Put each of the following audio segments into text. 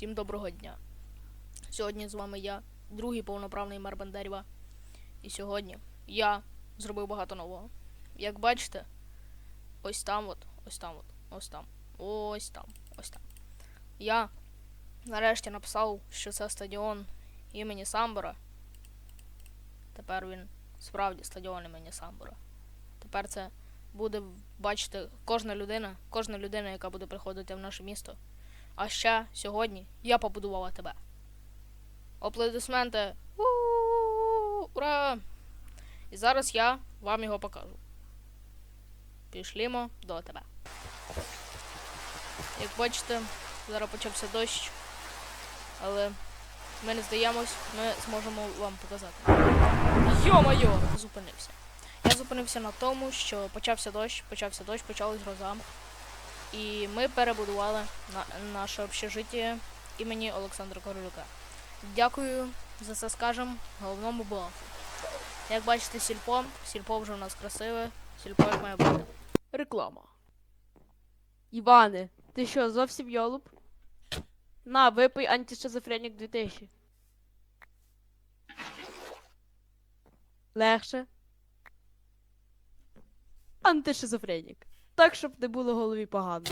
Всім доброго дня. Сьогодні з вами я, другий повноправний мер Бандерєва. І сьогодні я зробив багато нового. Як бачите, ось там от, ось там от, ось там, ось там, ось там. Я нарешті написав, що це стадіон імені Самбора. Тепер він справді стадіон імені Самбора. Тепер це буде бачити кожна людина, кожна людина, яка буде приходити в наше місто. А ще сьогодні я побудувала тебе. Аплодисменти. Ура! І зараз я вам його покажу. Пішлімо до тебе. Як бачите, зараз почався дощ, але ми не здаємось, ми зможемо вам показати. Йо-моє! Зупинився. Я зупинився на тому, що почався дощ, почався дощ, почалась гроза. І ми перебудували на, наше общежиття імені Олександра Королюка. Дякую за це скажем головному богу. Як бачите, сільпо, сільпо вже у нас красиве, сільпо як має бути. Реклама. Іване, ти що, зовсім йолуп? На, випий антишизофренік 2000. Легше. Антишизофренік. Так, щоб не було голові погано.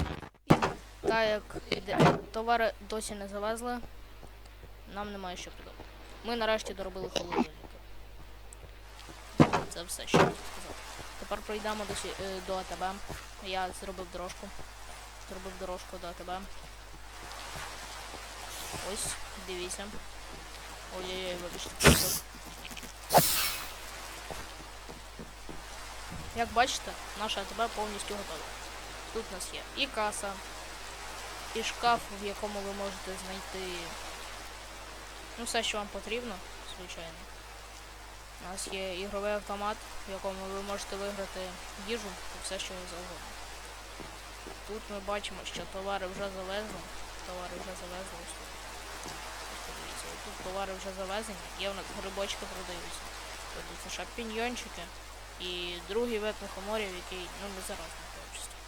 Так як товари досі не завезли, нам немає що подати. Ми нарешті доробили холодильники. Це все, що я сказати. Тепер пройдемо до, сі- е, до АТБ. Я зробив дорожку. Зробив дорожку до АТБ. Ось, дивіться. Ой-ой-ой, вибачте. Як бачите, наша АТБ повністю готова. Тут у нас є і каса, і шкаф, в якому ви можете знайти ну, все, що вам потрібно, звичайно. У нас є ігровий автомат, в якому ви можете виграти їжу і все, що завгодно. Тут ми бачимо, що товари вже завезли. Товари вже завезли. Тут товари вже завезені, є у нас грибочки продаються. Продаються шампіньйончики і другий вид мухоморів, який ну, не заразний обществі.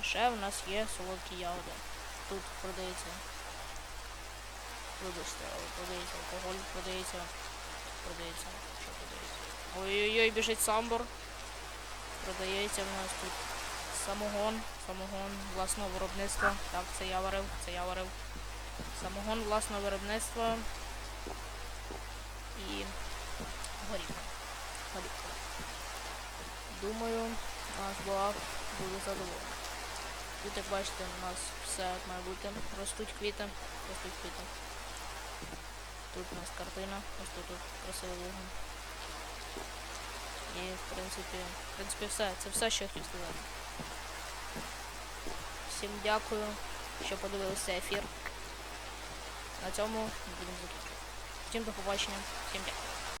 І ще в нас є солодкі ягоди. Тут продається. Але продається алкоголь, продається. Продається. Що продається? Ой-ой-ой, біжить самбор. Продається в нас тут самогон. Самогон власного виробництва. Так, це я варив, це я варив. Самогон власного виробництва. Думаю, наш благ буде задоволений. Тут, як бачите, у нас все як має бути. Ростуть квіти, ростуть квіти. Тут у нас картина, ось тут, тут красивий вогонь. І в принципі, в принципі все. Це все, що я хотів сказати. Всім дякую, що подивилися ефір. На цьому будемо закінчувати. Всім до побачення, всім дякую.